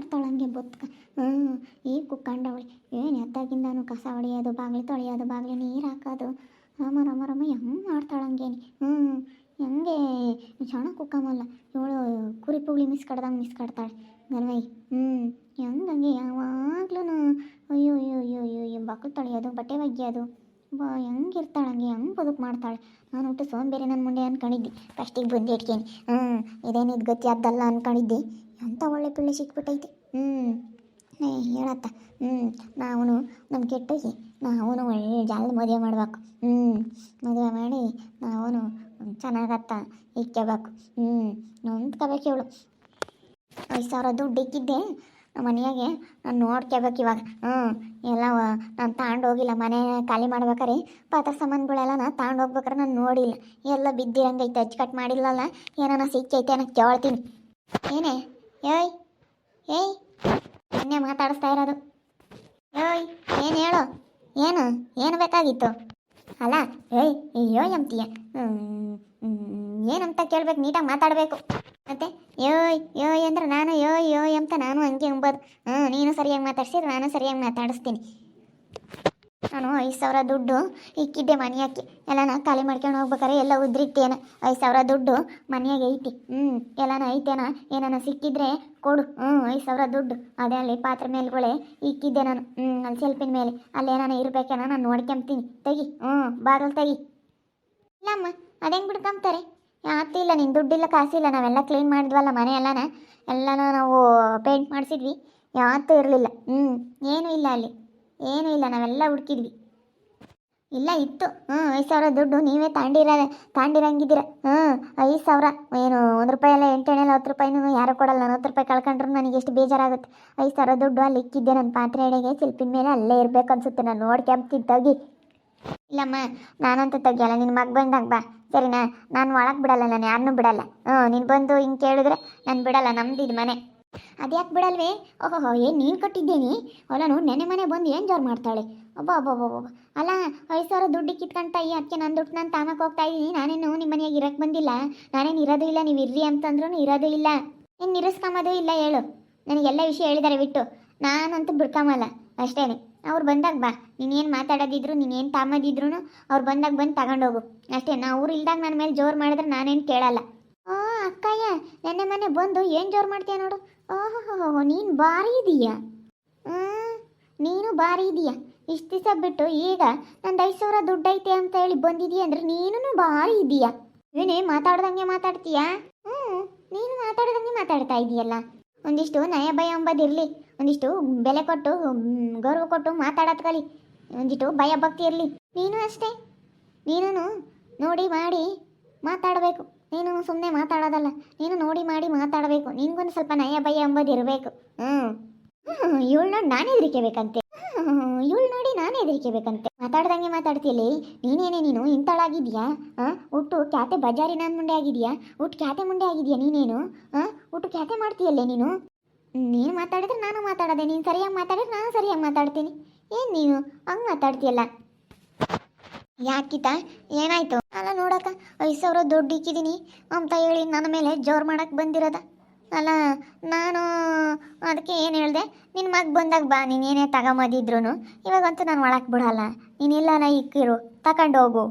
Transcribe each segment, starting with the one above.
ಮಾಡ್ತಾಳೆ ಹಂಗೆ ಬೊತ್ಕ. ಹ್ಞೂ ಈಗ ಕುಕ್ಕಂಡವಳಿ ಏನು ಎದ್ದಾಗಿಂದಾನು ಕಸ ಹೊಡೆಯೋದು, ಬಾಗಿಲು ತೊಳೆಯೋದು, ಬಾಗಿಲು ನೀರು ಹಾಕೋದು. ಅಮರ ಅಮರಮ್ಮ ಹೆಂಗೆ ಮಾಡ್ತಾಳೆ ಹಂಗೇನಿ. ಹ್ಞೂ ಹೆಂಗೆ? ಚೆನ್ನಾಗಿ ಕುಕ್ಕಮಲ್ಲ ಇವಳು ಕುರಿ ಪುಗ್ಳಿ ಮಿಸ್ ಕಡ್ದಂಗೆ ಮಿಸ್ ಕಡ್ತಾಳೆ ಗಲ್ವೈ ಹ್ಞೂ ಹೆಂಗಂಗೆ ಯಾವಾಗ್ಲೂ ಅಯ್ಯೋ ಅಯ್ಯೋ ಅಯ್ಯೋ ಅಯ್ಯೋ ಅಯ್ಯೋ, ಬಾಗಿಲು ತೊಳೆಯೋದು, ಬಟ್ಟೆ ಒಗ್ಯೋದು. ಬಾ ಹೆಂಗಿರ್ತಾಳೆ ಹಂಗೆ, ಹೆಂಗೆ ಬದುಕು ಮಾಡ್ತಾಳೆ? ನಾನು ಒಟ್ಟು ಸೋಂಬೇರಿ ನನ್ನ ಮುಂದೆ ಅಂದ್ಕೊಂಡಿದ್ದೆ ಫಸ್ಟಿಗೆ ಬಂದು ಇಟ್ಕೇನಿ. ಹ್ಞೂ ಇದೇನಿದು ಗತಿ ಅದ್ದಲ್ಲ ಅನ್ಕೊಂಡಿದ್ದೆ. ಎಂಥ ಒಳ್ಳೆ ಪಿಳ್ಳೆ ಸಿಕ್ಬಿಟ್ಟೈತೆ. ಹ್ಞೂ ಏ, ಹೇಳತ್ತ. ಹ್ಞೂ ನಾವು ನಮ್ಮ ಕೆಟ್ಟೋಗಿ ನಾವು ಒಳ್ಳೆ ಜಾಲ ಮದುವೆ ಮಾಡ್ಬೇಕು. ಹ್ಞೂ ಮದುವೆ ಮಾಡಿ ನಾವು ಚೆನ್ನಾಗತ್ತ ಇಕ್ಕಬೇಕು ಹ್ಞೂ ನೊಂದ್ಕೋಬೇಕು ಇವಳು. ಐದು ಸಾವಿರ ದುಡ್ಡು ಇಕ್ಕಿದ್ದೆ ನಮ್ಮ ಮನೆಯಾಗೆ ನಾನು ನೋಡ್ಕೋಬೇಕು ಇವಾಗ. ಹ್ಞೂ ಎಲ್ಲ ನಾನು ತಗೊಂಡು ಹೋಗಿಲ್ಲ. ಮನೆ ಖಾಲಿ ಮಾಡ್ಬೇಕಾರೆ ಪಾತ್ರೆ ಸಾಮಾನುಗಳೆಲ್ಲ ನಾನು ತಗೊಂಡು ಹೋಗ್ಬೇಕಾರೆ ನಾನು ನೋಡಿಲ್ಲ. ಎಲ್ಲ ಬಿದ್ದಿರಂಗೈತೆ, ಅಚ್ಚುಕಟ್ಟು ಮಾಡಿಲ್ಲಲ್ಲ, ಏನಾನ ಸಿಕ್ಕೈತೆ ಅನ್ನೋ ಕೇಳ್ತೀನಿ. ಏನೇ? ಏಯ್ ಏಯ್, ನಿನ್ನೆ ಮಾತಾಡಿಸ್ತಾ ಇರೋದು. ಏಯ್, ಏನು ಹೇಳು? ಏನು? ಏನು ಬೇಕಾಗಿತ್ತು? ಅಲ್ಲ, ಏಯ್ ಅಯ್ಯೋ ಎಂತೀಯ ಏನಂತ ಕೇಳ್ಬೇಕು, ನೀಟಾಗಿ ಮಾತಾಡಬೇಕು. ಮತ್ತೆ ಯೋಯ್ ಯೋಯ್ ಅಂದ್ರೆ ನಾನು, ಯೋಯ್ ಯೋಯ್ ಅಂತ ನಾನು ಹಂಗೆ ಅಂಬೋದು. ಹ್ಞೂ, ನೀನು ಸರಿಯಾಗಿ ಮಾತಾಡ್ಸಿದ್ರೆ ನಾನು ಸರಿಯಾಗಿ ಮಾತಾಡಿಸ್ತೀನಿ. ನಾನು ಐದು ಸಾವಿರ ದುಡ್ಡು ಇಕ್ಕಿದ್ದೆ ಮನೆಯಾಕಿ. ಎಲ್ಲ ನಾ ಖಾಲಿ ಮಾಡ್ಕೊಂಡು ಹೋಗ್ಬೇಕಾರೆ ಎಲ್ಲ ಉದ್ರಿತ್ತೇನ ಐದು ಸಾವಿರ ದುಡ್ಡು ಮನೆಯಾಗೆ ಐತಿ. ಹ್ಞೂ ಎಲ್ಲಾನ ಐತೇನ? ಏನಾನ ಸಿಕ್ಕಿದ್ರೆ ಕೊಡು. ಹ್ಞೂ, ಐದು ಸಾವಿರ ದುಡ್ಡು. ಅದೇ ಅಲ್ಲಿ ಪಾತ್ರೆ ಮೇಲ್ಗಳೇ ಇಕ್ಕಿದ್ದೆ ನಾನು. ಹ್ಞೂ, ಅಲ್ಲಿ ಸೆಲ್ಫಿನ ಮೇಲೆ. ಅಲ್ಲಿ ಏನಾನ ಇರ್ಬೇಕೇನ, ನಾನು ನೋಡ್ಕೊಂತೀನಿ. ತೆಗಿ. ಹ್ಞೂ, ಬಾಗಲ್ ತೆಗಿ. ಇಲ್ಲಮ್ಮ ಅದೇಂಗೆ ಬಿಡ್ಕೊಂತಾರೆ? ಯಾತಿಲ್ಲ ನೀನು ದುಡ್ಡಿಲ್ಲ, ಕಾಸಿಲ್ಲ, ನಾವೆಲ್ಲ ಕ್ಲೀನ್ ಮಾಡಿದ್ವಲ್ಲ ಮನೆ ಎಲ್ಲನ? ಎಲ್ಲನೂ ನಾವು ಪೇಂಟ್ ಮಾಡಿಸಿದ್ವಿ. ಯಾವತ್ತೂ ಇರಲಿಲ್ಲ. ಹ್ಞೂ ಏನೂ ಇಲ್ಲ ಅಲ್ಲಿ. ಏನೂ ಇಲ್ಲ, ನಾವೆಲ್ಲ ಹುಡುಕಿದ್ವಿ. ಇಲ್ಲ, ಇತ್ತು. ಹ್ಞೂ ಐದು ಸಾವಿರ ದುಡ್ಡು ನೀವೇ ತಾಂಡಿರ ತಾಂಡಿರಂಗಿದ್ದೀರ. ಹ್ಞೂ ಐದು ಸಾವಿರ. ಏನು, ಒಂದು ರೂಪಾಯಿ ಎಲ್ಲ ಎಂಟೆಣ್ಣೆಲ್ಲ ಹತ್ತು ರೂಪಾಯಿನೂ ಯಾರು ಕೊಡಲ್ಲ. ನಾನು ಹತ್ತು ರೂಪಾಯಿ ಕಳ್ಕೊಂಡ್ರು ನನಗೆ ಎಷ್ಟು ಬೇಜಾರಾಗುತ್ತೆ. ಐದು ಸಾವಿರ ದುಡ್ಡು ಅಲ್ಲಿ ಇಕ್ಕಿದ್ದೆ, ನನ್ನ ಪಾತ್ರೆ ಅಡಿಗೆ ಶಿಲ್ಪಿನ ಮೇಲೆ ಅಲ್ಲೇ ಇರಬೇಕು ಅನ್ಸುತ್ತೆ. ನಾನು ತೆಗಿ ಇಲ್ಲಮ್ಮ, ನಾನಂತೂ ತೆಗಿಯಲ್ಲ ನಿನ್ನ ಮಗ ಬಂದಾಗ ಬಾ. ಸರಿನಾ? ನಾನು ಒಳಗೆ ಬಿಡಲ್ಲ ನಾನು ಯಾರನ್ನೂ ಬಿಡಲ್ಲ. ಹ್ಞೂ, ನೀನು ಬಂದು ಹಿಂಗೆ ಕೇಳಿದ್ರೆ ನಾನು ಬಿಡಲ್ಲ, ನಮ್ದು ಇದು ಮನೆ. ಅದ್ಯಾಕೆ ಬಿಡಲ್ವೇ? ಓಹೋಹೋ, ಏನು ನೀನು ಕಟ್ಟಿದ್ದೀನಿ? ನೋಡಿ, ನೆನೆ ಮನೆ ಬಂದು ಏನು ಜೋರು ಮಾಡ್ತಾಳೆ? ಅಬ್ಬ ಅಬ್ಬ ಅಬ್ಬ ಅಲ್ಲ ಐದು ಸಾವಿರ ದುಡ್ಡು ಕಿತ್ಕೊಂತ ಈ ಅದಕ್ಕೆ ನನ್ನ ದುಡ್ಡು ನಾನು ತಾಮಕ್ಕೆ ಹೋಗ್ತಾ ಇದ್ದೀನಿ ನಾನೇನು ನಿಮ್ಮ ಮನೆಯಾಗ ಇರಕ್ಕೆ ಬಂದಿಲ್ಲ? ನಾನೇನು ಇರೋದು ಇಲ್ಲ, ನೀವು ಇರ್ರಿ ಅಂತಂದ್ರೂ ಇರೋದು ಇಲ್ಲ. ಏನ್ ನಿರಸ್ಕೊಂಬೋದು ಇಲ್ಲ ಹೇಳು. ನನಗೆಲ್ಲ ವಿಷಯ ಹೇಳಿದ್ದಾರೆ ಬಿಟ್ಟು. ನಾನಂತೂ ಬಿಡ್ಕೊಂಬಲ್ಲ ಅಷ್ಟೇನೆ. ಅವ್ರು ಬಂದಾಗ ಬಾ. ನೀನೇನು ಮಾತಾಡೋದಿದ್ರು, ನೀನೇನು ತಾಮದಿದ್ರು ಅವ್ರು ಬಂದಾಗ ಬಂದು ತಗೊಂಡೋಗು. ಅಷ್ಟೇ, ನಾ ಅವ್ರು ಇಲ್ದಾಗ ನನ್ನ ಮೇಲೆ ಜೋರು ಮಾಡಿದ್ರೆ ನಾನೇನು ಕೇಳಲ್ಲ. ಓ, ಅಕ್ಕಯ್ಯ, ನೆನ್ನೆ ಮನೆ ಬಂದು ಏನು ಜೋರು ಮಾಡ್ತೀಯ ನೋಡು. ಓಹೋ ನೀನು ಭಾರಿ ಇದೀಯಾ? ನೀನು ಭಾರಿ ಇದೀಯಾ? ಇಷ್ಟು ದಿವಸ ಬಿಟ್ಟು ಈಗ ನಂದು ಐದು ಸಾವಿರ ದುಡ್ಡೈತೆ ಅಂತ ಹೇಳಿ ಬಂದಿದೀಯ ಅಂದ್ರೆ ನೀನು ಭಾರಿ ಇದೀಯಾ? ಏನೇ, ಮಾತಾಡ್ದಂಗೆ ಮಾತಾಡ್ತೀಯಾ? ಹ್ಞೂ ನೀನು ಮಾತಾಡ್ದಂಗೆ ಮಾತಾಡ್ತಾ ಇದೀಯಲ್ಲ. ಒಂದಿಷ್ಟು ನಯ ಭಯ ಅಂಬೋದಿರಲಿ ಒಂದಿಷ್ಟು ಬೆಲೆ ಕೊಟ್ಟು ಗೌರವ ಕೊಟ್ಟು ಮಾತಾಡೋದು ಕಲಿ. ಒಂದಿಷ್ಟು ಭಯ ಭಕ್ತಿ ಇರಲಿ. ನೀನು ಅಷ್ಟೇ. ನೀನು ನೋಡಿ ಮಾಡಿ ಮಾತಾಡಬೇಕು. ನೀನು ಸುಮ್ಮನೆ ಮಾತಾಡೋದಲ್ಲ. ನೀನು ನೋಡಿ ಮಾಡಿ ಮಾತಾಡಬೇಕು. ನಿನ್ಗೊಂದು ಸ್ವಲ್ಪ ನಯ ಭಯ ಎಂಬುದು ಇರಬೇಕು. ಹ್ಞೂ ಇವಳು ನೋಡಿ ನಾನು ಹೆದರಿಕೆಬೇಕಂತೆ. ಇವಳು ನೋಡಿ ನಾನೇ ಹೆದರಿಕೆಬೇಕಂತೆ. ಮಾತಾಡ್ದಂಗೆ ಮಾತಾಡ್ತೀಯಲ್ಲಿ, ನೀನೇನೇ ನೀನು? ಇಂತಳಾಗಿದ್ಯಾ ಹಾಂ ಹುಟ್ಟು ಕ್ಯಾತೆ ಬಜಾರಿ ನಾನು ಮುಂಡೆ ಆಗಿದೆಯಾ? ಹುಟ್ಟು ಕ್ಯಾತೆ ಮುಂಡೆ ಆಗಿದ್ಯಾ ನೀನೇನು? ಹಾಂ ಹುಟ್ಟು ಕ್ಯಾತೆ ಮಾಡ್ತೀಯಲ್ಲೇ ನೀನು? ನೀನು ಮಾತಾಡಿದ್ರೆ ನಾನು ಮಾತಾಡೋದೆ, ನೀನು ಸರಿಯಾಗಿ ಮಾತಾಡಿದ್ರೆ ನಾನು ಸರಿಯಾಗಿ ಮಾತಾಡ್ತೀನಿ. ಏನು ನೀನು? ಹಂಗೆ ಮಾತಾಡ್ತೀಯಲ್ಲ. ಯಾಕಿತ? ಏನಾಯ್ತು? ಅಲ್ಲ ನೋಡಕ್ಕ, ಐದು ಸಾವಿರ ದುಡ್ಡು ಇಕ್ಕಿದ್ದೀನಿ ಅಂತ ಹೇಳಿ ನನ್ನ ಮೇಲೆ ಜೋರು ಮಾಡಕ್ಕೆ ಬಂದಿರೋದ? ಅಲ್ಲ, ನಾನು ಅದಕ್ಕೆ ಏನು ಹೇಳಿದೆ? ನಿನ್ನ ಮಗ ಬಂದಾಗ ಬಾ, ನೀನು ಏನೇ ತಗೊಂಬದಿದ್ರು ಇವಾಗಂತೂ ನಾನು ಒಳಕ್ಕೆ ಬಿಡಲ್ಲ. ನೀನಿಲ್ಲ ಇಕ್ಕಿರು ತಗೊಂಡು ಹೋಗು.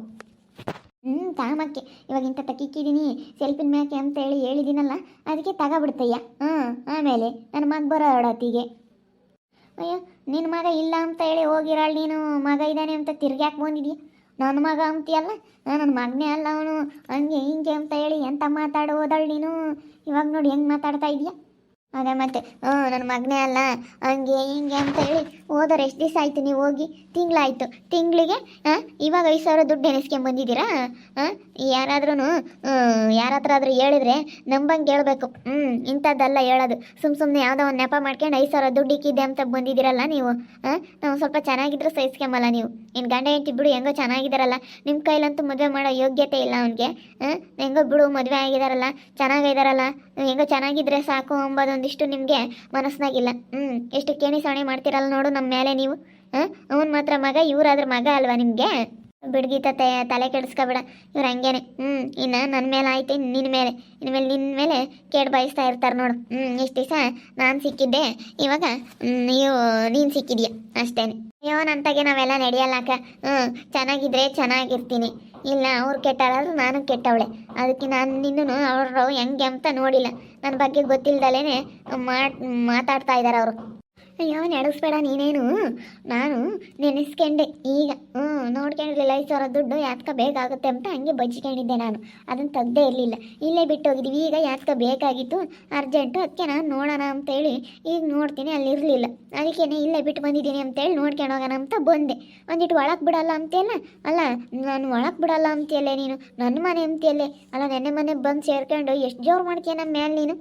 ಹ್ಞೂ ತಾಮಕ್ಕೆ ಇವಾಗ ಇಂಥ ತಕ್ಕಿಕ್ಕಿದ್ದೀನಿ ಸೆಲ್ಫಿನ ಮ್ಯಾಕೆ ಅಂತ ಹೇಳಿ ಹೇಳಿದ್ದೀನಲ್ಲ ಅದಕ್ಕೆ ತಗೊಬಿಡ್ತಯ್ಯ ಹಾಂ ಆಮೇಲೆ ನನ್ನ ಮಗ ಬರೋ ಹೊಡತಿಗೆ ಅಯ್ಯೋ ನಿನ್ನ ಮಗ ಇಲ್ಲ ಅಂತ ಹೇಳಿ ಹೋಗಿರಾಳು ನೀನು, ಮಗ ಇದ್ದಾನೆ ಅಂತ ತಿರ್ಗ್ಯಾಕೆ ಬಂದಿದ್ಯಾ? ನನ್ನ ಮಗ ಅಂತೀಯಲ್ಲ ನನ್ನ ಮಗನೇ ಅಲ್ಲ ಅವನು, ಹಂಗೆ ಹಿಂಗೆ ಅಂತ ಹೇಳಿ ಎಂತ ಮಾತಾಡು ಹೋದಳು ನೀನು? ಇವಾಗ ನೋಡಿ ಹೆಂಗೆ ಮಾತಾಡ್ತಾ ಇದೀಯ? ಅದೇ ಮತ್ತೆ ಹ್ಞೂ ನನ್ನ ಮಗನೇ ಅಲ್ಲ, ಹಂಗೆ ಹಿಂಗೆ ಅಂತ ಹೇಳಿ ಹೋದರೆ ಎಷ್ಟು ದಿವಸ ಆಯಿತು ನೀವು ಹೋಗಿ? ತಿಂಗಳಾಯ್ತು. ತಿಂಗಳಿಗೆ, ಹಾಂ, ಇವಾಗ ಐದು ಸಾವಿರ ದುಡ್ಡು ಎಣಿಸ್ಕೊಂಬಂದಿದ್ದೀರಾ ಹಾಂ ಯಾರಾದ್ರೂ ಯಾರ ಹತ್ರ ಆದರೂ ಹೇಳಿದ್ರೆ ನಂಬಂಗೆ ಹೇಳ್ಬೇಕು. ಹ್ಞೂ ಇಂಥದ್ದೆಲ್ಲ ಹೇಳೋದು. ಸುಮ್ಮ ಸುಮ್ಮನೆ ಯಾವುದೋ ಒಂದು ನೆಪ ಮಾಡ್ಕೊಂಡು ಐದು ಸಾವಿರ ದುಡ್ಡು ಇಕ್ಕಿದ್ದೆ ಅಂತ ಬಂದಿದ್ದೀರಲ್ಲ ನೀವು? ಹಾಂ, ನಾವು ಸ್ವಲ್ಪ ಚೆನ್ನಾಗಿದ್ರು ಸಹಿಸ್ಕೊಂಬಲ್ಲ ನೀವು. ಇನ್ನು ಗಂಡ ಹೆಂಡತಿ ಬಿಡು, ಹೆಂಗೋ ಚೆನ್ನಾಗಿದ್ದಾರಲ್ಲ ನಿಮ್ಮ ಕೈಲಂತೂ ಮದುವೆ ಮಾಡೋ ಯೋಗ್ಯತೆ ಇಲ್ಲ ಅವನಿಗೆ. ಹಾಂ, ಹೆಂಗೋ ಬಿಡು, ಮದುವೆ ಆಗಿದಾರಲ್ಲ ಚೆನ್ನಾಗಿದ್ದಾರಲ್ಲ ಹೆಂಗೋ ಚೆನ್ನಾಗಿದ್ರೆ ಸಾಕು ಅಂಬೋದೊಂದಿಷ್ಟು ನಿಮಗೆ ಮನಸ್ಸಿನಾಗಿಲ್ಲ ಹ್ಞೂ ಎಷ್ಟು ಕೇಣಿ ಸಾಣೆ ಮಾಡ್ತೀರಲ್ಲ ನೋಡು ನಮ್ಮ ಮೇಲೆ ನೀವು. ಹಾಂ, ಅವ್ನು ಮಾತ್ರ ಮಗ, ಇವರಾದ್ರ ಮಗ ಅಲ್ವಾ ನಿಮಗೆ? ಬಿಡ್ಗೀತ ತಲೆ ಕೆಡಿಸ್ಕೊಬೇಡ. ಇವ್ರು ಹಂಗೇನೆ. ಹ್ಞೂ ಇನ್ನು ನನ್ನ ಮೇಲೆ ಆಯ್ತು ನಿನ್ನ ಮೇಲೆ ಇನ್ಮೇಲೆ ನಿನ್ನ ಮೇಲೆ ಕೇಡ್ ಬಯಸ್ತಾ ಇರ್ತಾರೆ ನೋಡು. ಹ್ಞೂ ಇಷ್ಟು ದಿವಸ ನಾನು ಸಿಕ್ಕಿದ್ದೆ. ಇವಾಗ ನೀವು ನೀನು ಸಿಕ್ಕಿದ್ಯಾ? ಅಷ್ಟೇನೆ. ಅಯ್ಯೋ ನಂತಾಗೆ ನಾವೆಲ್ಲ ನಡೆಯಲ್ಲಕ್ಕ ಹ್ಞೂ ಚೆನ್ನಾಗಿದ್ರೆ ಚೆನ್ನಾಗಿರ್ತೀನಿ. ಇಲ್ಲ ಅವ್ರು ಕೆಟ್ಟಾಳಾದ್ರೂ ನಾನು ಕೆಟ್ಟವಳೆ. ಅದಕ್ಕೆ ನಾನು ನಿನ್ನೂ ಅವರು ಹೆಂಗೆ ಅಂತ ನೋಡಿಲ್ಲ. ನನ್ನ ಬಗ್ಗೆ ಗೊತ್ತಿಲ್ದಲೇ ಮಾತಾಡ್ತಾ ಇದ್ದಾರೆ ಅವರು. ಅಯ್ಯೋ, ನಡೆಸ್ಬೇಡ ನೀನೇನು? ನಾನು ನೆನೆಸ್ಕೊಂಡೆ. ಈಗ, ಹ್ಞೂ ನೋಡ್ಕೊಂಡಿರಲಿಲ್ಲ ಐದು ಸಾವಿರ ದುಡ್ಡು ಯಾತ್ಕ ಬೇಕಾಗುತ್ತೆ ಅಂತ ಹಂಗೆ ಬಜ್ಜಿಕೊಂಡಿದ್ದೆ ನಾನು. ಅದನ್ನು ತೆಗ್ದೇ ಇರಲಿಲ್ಲ. ಇಲ್ಲೇ ಬಿಟ್ಟು ಹೋಗಿದ್ದೀವಿ ಈಗ ಯಾತ್ಕ ಬೇಕಾಗಿತ್ತು ಅರ್ಜೆಂಟು ಅದಕ್ಕೆ ನಾನು ನೋಡೋಣ ಅಂತೇಳಿ ಈಗ ನೋಡ್ತೀನಿ ಅಲ್ಲಿ ಇರಲಿಲ್ಲ ಅದಕ್ಕೇನೆ ಇಲ್ಲೇ ಬಿಟ್ಟು ಬಂದಿದ್ದೀನಿ ಅಂತೇಳಿ ನೋಡ್ಕೊಂಡು ಹೋಗೋಣ ಅಂತ ಬಂದೆ. ಒಂದಿಟ್ಟು ಒಳಗೆ ಬಿಡಲ್ಲ ಅಂತೆಲ್ಲ ಅಲ್ಲ, ನಾನು ಒಳಗೆ ಬಿಡಲ್ಲ ಅಂತೆಯಲ್ಲೇ ನೀನು? ನನ್ನ ಮನೆ ಅಂತೆಯಲ್ಲೇ? ಅಲ್ಲ, ನೆನ್ನೆ ಮನೆ ಬಂದು ಸೇರ್ಕೊಂಡು ಎಷ್ಟು ಜೋರು ಮಾಡ್ತೀಯ ನಮ್ಮ ಮೇಲೆ ನೀನು?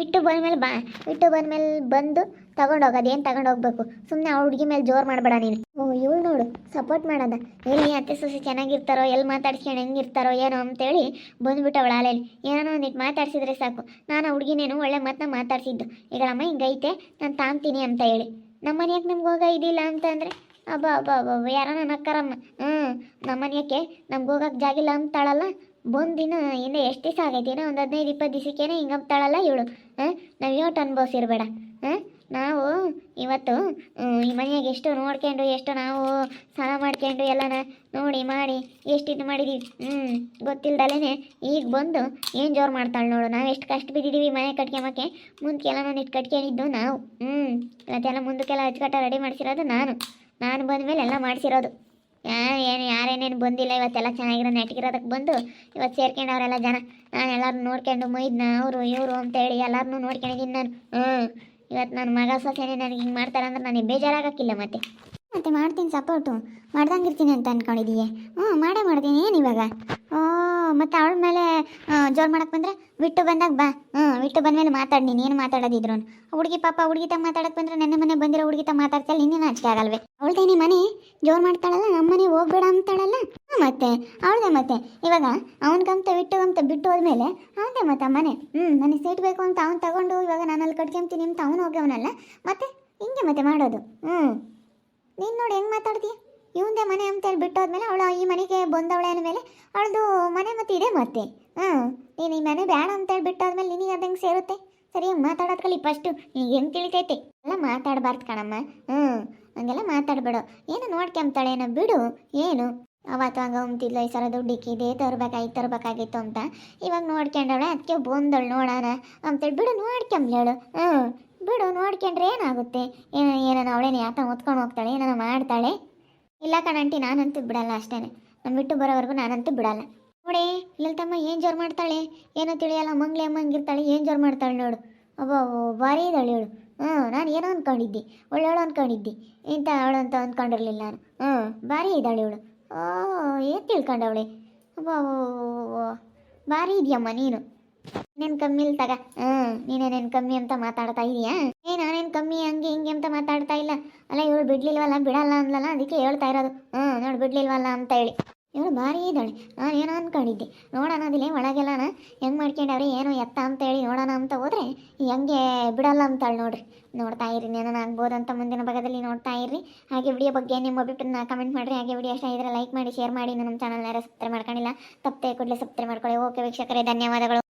ಬಿಟ್ಟು ಬಂದ್ಮೇಲೆ ಬಾ ಬಿಟ್ಟು ಬಂದ್ಮೇಲೆ ಬಂದು ತಗೊಂಡೋಗ, ಅದೇನು ತಗೊಂಡೋಗ್ಬೇಕು? ಸುಮ್ಮನೆ ಆ ಹುಡುಗಿ ಮೇಲೆ ಜೋರು ಮಾಡಬೇಡ ನೀನು. ಓ, ಇವಳು ನೋಡು ಸಪೋರ್ಟ್ ಮಾಡೋದ. ಎಲ್ಲಿ ಅತ್ತೆ ಸೊಸೆ ಚೆನ್ನಾಗಿರ್ತಾರೋ ಎಲ್ಲಿ ಮಾತಾಡ್ಸ್ಕೊಂಡು ಹೆಂಗಿರ್ತಾರೋ ಏನೋ ಅಂತೇಳಿ ಬಂದ್ಬಿಟ್ಟವಳ ಅಲೆಯಲ್ಲಿ ಏನೋ ಒಂದಿಟ್ಟು ಮಾತಾಡ್ಸಿದ್ರೆ ಸಾಕು. ನಾನು ಆ ಹುಡುಗಿನೇನು ಒಳ್ಳೆ ಮಾತನ್ನ ಮಾತಾಡ್ಸಿದ್ದು. ಈಗಳಮ್ಮ ಹಿಂಗೈತೆ ನಾನು ತಾಂತೀನಿ ಅಂತ ಹೇಳಿ. ನಮ್ಮ ಮನೆಯಾಕೆ ನಮ್ಗೆ ಹೋಗ ಇದಿಲ್ಲ ಅಂತ ಅಂದರೆ, ಅಬ್ಬ ಅಬ್ಬ ಅಬ್ಬ ಯಾರ ನನ್ನ ಅಕ್ಕರಮ್ಮ. ಹ್ಞೂ ನಮ್ಮ ಮನೆಯಕ್ಕೆ ನಮ್ಗೆ ಹೋಗಕ್ಕೆ ಜಾಗಿಲ್ಲ ಅಂತಾಳಲ್ಲ ಬಂದಿನ ಇನ್ನು ಎಷ್ಟು ದಿವಸ ಆಗೈತಿ? ಏನೋ ಒಂದು ಹದಿನೈದು ಇಪ್ಪತ್ತು ದಿವಸಕ್ಕೇನೆ ಹಿಂಗೆ ಇವಳು. ನಾವು ಯೋಟ್ ಅನ್ಭವಿಸಿರ್ಬೇಡ. ಹಾಂ? ನಾವು ಇವತ್ತು ಈ ಮನೆಯಾಗ ಎಷ್ಟು ನೋಡ್ಕೊಂಡು, ಎಷ್ಟು ನಾವು ಸಾಲ ಮಾಡ್ಕೊಂಡು ಎಲ್ಲನ ನೋಡಿ, ಮಾಡಿ, ಎಷ್ಟು ಇದು ಮಾಡಿದೀವಿ. ಹ್ಞೂ ಗೊತ್ತಿಲ್ದಲೇ ಈಗ ಬಂದು ಏನು ಜೋರು ಮಾಡ್ತಾಳೆ ನೋಡು. ನಾವು ಎಷ್ಟು ಕಷ್ಟ ಬಿದ್ದಿದ್ದೀವಿ ಮನೆ ಕಟ್ಕೊಂಬಕ್ಕೆ ಮುಂದಕ್ಕೆಲ್ಲ ನಾನು ಇಟ್ಟು ಕಟ್ಕೊಂಡಿದ್ದು ನಾವು. ಹ್ಞೂ ಮತ್ತೆಲ್ಲ ಮುಂದಕ್ಕೆಲ್ಲ ಹಚ್ಕಟ್ಟ ರೆಡಿ ಮಾಡಿಸಿರೋದು ನಾನು. ನಾನು ಬಂದ ಮೇಲೆ ಎಲ್ಲ ಮಾಡಿಸಿರೋದು. ಏನು ಯಾರೇನೇನು ಬಂದಿಲ್ಲ ಇವತ್ತೆಲ್ಲ ಚೆನ್ನಾಗಿರೋ ನೆಟ್ಗಿರೋದಕ್ಕೆ ಬಂದು ಇವತ್ತು ಸೇರ್ಕೊಂಡವ್ರೆಲ್ಲ ಜನ, ನಾನು ಎಲ್ಲರೂ ನೋಡ್ಕೊಂಡು ಮೈದ್ನ, ಅವರು, ಇವರು ಅಂತೇಳಿ ಎಲ್ಲರನ್ನೂ ನೋಡ್ಕೊಂಡಿದ್ದೀನಿ ನಾನು. ಹ್ಞೂ ಇವತ್ತು ನನ್ನ ಮಗ ಸೊಸೆನೇ ನನಗೆ ಹಿಂಗೆ ಮಾಡ್ತಾರೆ ಅಂದ್ರೆ ನನಗೆ ಬೇಜಾರಾಗಕ್ಕಿಲ್ಲ ಮತ್ತೆ. ಮತ್ತೆ ಮಾಡ್ತೀನಿ ಸಪೋರ್ಟು ಮಾಡ್ದಂಗಿರ್ತೀನಿ ಅಂತ ಅಂದ್ಕೊಂಡಿದ್ದೀಯ ಹ್ಞೂ ಮಾಡೇ ಮಾಡ್ತೀನಿ. ಏನು ಇವಾಗ? ಓ ಮತ್ತು ಅವಳ ಮೇಲೆ ಜೋರು ಮಾಡಕ್ಕೆ ಬಂದ್ರೆ ಬಿಟ್ಟು ಬಂದಾಗ ಬಾ. ಹ್ಞೂ ಬಿಟ್ಟು ಬಂದಮೇಲೆ ಮಾತಾಡಿ ನೀನು, ಏನು ಮಾತಾಡೋದಿದ್ರು ಹುಡುಗಿ ಪಾಪ ಹುಡುಗಿ ತ ಮಾತಾಡಕ್ಕೆ ಬಂದರೆ ನೆನ್ನೆ ಮನೆ ಬಂದಿರೋ ಹುಡುಗಿ ತ ಮಾತಾಡ್ತಾಳೆ ನಿನ್ನೇನು ನಾಚಿಕೆ ಆಗಲ್ವೇ. ಅವಳ್ದೇನೆ ಮನೆ, ಜೋರು ಮಾಡ್ತಾಳಲ್ಲ, ನಮ್ಮ ಮನೆ ಹೋಗ್ಬೇಡ ಅಂತಾಳಲ್ಲ. ಮತ್ತೆ, ಅವಳದೇ ಮತ್ತೆ. ಇವಾಗ ಅವನಿಗಂತ ಬಿಟ್ಟು ಅಂತ ಬಿಟ್ಟು ಹೋದ್ಮೇಲೆ ಅವನದೇ ಮತ್ತೆ ಮನೆ. ಹ್ಞೂ ನನಗೆ ಸೀಟ್ ಬೇಕು ಅಂತ ಅವ್ನು ತಗೊಂಡು, ಇವಾಗ ನಾನು ಅಲ್ಲಿ ಕಟ್ಕೊಂತೀನಿ ಅಂತ ಅವನು ಹೋಗ್ಯವನಲ್ಲ ಮತ್ತೆ, ಹಿಂಗೆ ಮತ್ತೆ ಮಾಡೋದು. ಹ್ಞೂ ನೀನು ನೋಡಿ ಹೆಂಗೆ ಮಾತಾಡ್ತೀಯ? ಇವಂದೇ ಮನೆ ಅಂತೇಳಿ ಬಿಟ್ಟೋದ್ಮೇಲೆ ಅವಳು ಈ ಮನೆಗೆ ಬಂದವಳೆ ಅಂದಮೇಲೆ ಅವಳದು ಮನೆ ಮತ್ತೆ ಇದೆ ಮತ್ತೆ. ಹಾಂ, ನೀನು ಈ ಮನೆ ಬೇಡ ಅಂತೇಳಿ ಬಿಟ್ಟೋದ್ಮೇಲೆ ನಿನಗೆ ಅದಂಗೆ ಸೇರುತ್ತೆ. ಸರಿ ಮಾತಾಡೋದ್ ಕಲಿ ಫಸ್ಟು ಈಗ ಹೆಂಗೆ ತಿಳಿತೈತೆ? ಎಲ್ಲ ಮಾತಾಡಬಾರ್ದು ಕಣಮ್ಮ. ಹ್ಞೂ, ಹಂಗೆಲ್ಲ ಮಾತಾಡಬೇಡ. ಏನು ನೋಡ್ಕೊಂಬ್ತಾಳೆ ಏನೋ ಬಿಡು. ಏನು? ಅವತ್ತು ಹಂಗ ಉಮ್ತಿದ್ಲ, ಈ ಸಲ ದುಡ್ಡಿಕ್ಕಿದೆ ತರ್ಬೇಕಾಗಿತ್ತು ತರ್ಬೇಕಾಗಿತ್ತು ಅಂತ. ಇವಾಗ ನೋಡ್ಕೊಂಡವಳೆ ಅದಕ್ಕೆ ಬಂದಳು ನೋಡೋಣ ಅಂತೇಳಿ ಬಿಡು ನೋಡ್ಕೊಂಬ್ಲೇಳು ಹ್ಞೂ, ಬಿಡು, ನೋಡ್ಕೊಂಡ್ರೆ ಏನಾಗುತ್ತೆ? ಏನೋ ಏನೋ ಅವಳೇನು ಯಾತ ಹೊತ್ಕೊಂಡು ಹೋಗ್ತಾಳೆ ಏನೋ ಮಾಡ್ತಾಳೆ? ಇಲ್ಲ ಕಣಂಟಿ ನಾನಂತೂ ಬಿಡಲ್ಲ ಅಷ್ಟೇ ನಾನು ಬಿಟ್ಟು ಬರೋವರೆಗೂ ನಾನಂತೂ ಬಿಡಲ್ಲ. ನೋಡಿ, ಲಲಿತಮ್ಮ ಏನು ಜೋರು ಮಾಡ್ತಾಳೆ? ಏನೋ ತಿಳಿಯಲ್ಲ, ಮಂಗ್ಲಿ ಅಮ್ಮಂಗಿರ್ತಾಳೆ ಏನು ಜೋರು ಮಾಡ್ತಾಳೆ ನೋಡು. ಅಬ್ಬ ಭಾರಿ ಇದ್ದಾಳೆ ಇವಳು ಹ್ಞೂ ನಾನು ಏನೋ ಅಂದ್ಕೊಂಡಿದ್ದೆ ಒಳ್ಳೆಯವಳು ಅಂದ್ಕೊಂಡಿದ್ದೆ ಇಂಥ ಅವಳು ಅಂತ ಅಂದ್ಕೊಂಡಿರಲಿಲ್ಲ ನಾನು. ಹ್ಞೂ ಭಾರಿ ಇದ್ದಾಳೆ ಇವಳು ಓ, ಏನು ತಿಳ್ಕೊಂಡವಳೆ ಒಬ್ಬ ಭಾರಿ ಇದೆಯಮ್ಮ ನೀನು. ನೀನೇನು ಕಮ್ಮಿ ಇಲ್ಲ ತಗ ಹ್ಞೂ ನೀನೇನೇನು ಕಮ್ಮಿ ಅಂತ ಮಾತಾಡ್ತಾ ಇದೀಯಾ? ಕಮ್ಮಿ, ಹಂಗೆ, ಹಿಂಗೆ ಅಂತ ಮಾತಾಡ್ತಾ ಇಲ್ಲ. ಅಲ್ಲ, ಇವಳು ಬಿಡ್ಲಿಲ್ವಲ್ಲ, ಬಿಡಲ್ಲ ಅಂದ್ಲಲ್ಲ, ಅದಕ್ಕೆ ಹೇಳ್ತಾ ಇರೋದು. ಹ್ಞೂ ನೋಡಿ, ಬಿಡ್ಲಿಲ್ವಲ್ಲ ಅಂತ ಹೇಳಿ. ಇವಳು ಭಾರಿ ಇದ್ದಾಳೆ. ನಾನು ಏನೋ ಅಂದ್ಕೊಂಡಿದ್ದೆ ನೋಡೋಣ, ಅದಿಲ್ಲ ಒಳಗೆಲ್ಲನ ಹೆಂಗೆ ಮಾಡ್ಕೊಂಡವ್ರಿ, ಏನೋ ಎತ್ತ ಅಂತ ಹೇಳಿ ನೋಡೋಣ ಅಂತ ಹೋದ್ರೆ, ಹೆಂಗೆ ಬಿಡಲ್ಲ ಅಂತಾಳೆ ನೋಡ್ರಿ. ನೋಡ್ತಾ ಇರಿ ಏನೋ ಆಗ್ಬೋದು ಅಂತ ಮುಂದಿನ ಭಾಗದಲ್ಲಿ ನೋಡ್ತಾ ಇರ್ರಿ. ಹಾಗೆ ವಿಡಿಯೋ ಬಗ್ಗೆ ನಿಮ್ಮ ಅಭಿಪ್ರಾಯನ ಕಮೆಂಟ್ ಮಾಡಿರಿ. ಹಾಗೆ ವಿಡಿಯೋ ಇಷ್ಟ ಇದ್ರೆ ಲೈಕ್ ಮಾಡಿ ಶೇರ್ ಮಾಡಿ. ನಮ್ಮ ಚಾನಲ್ನ ಸಬ್ಸ್ಕ್ರೈಬ್ ಮಾಡ್ಕೊಂಡಿಲ್ಲ, ತಪ್ಪದೆ ಕೂಡಲೇ ಸಬ್ಸ್ಕ್ರೈಬ್ ಮಾಡ್ಕೊಳ್ಳಿ. ಓಕೆ ವೀಕ್ಷಕರೇ, ಧನ್ಯವಾದಗಳು.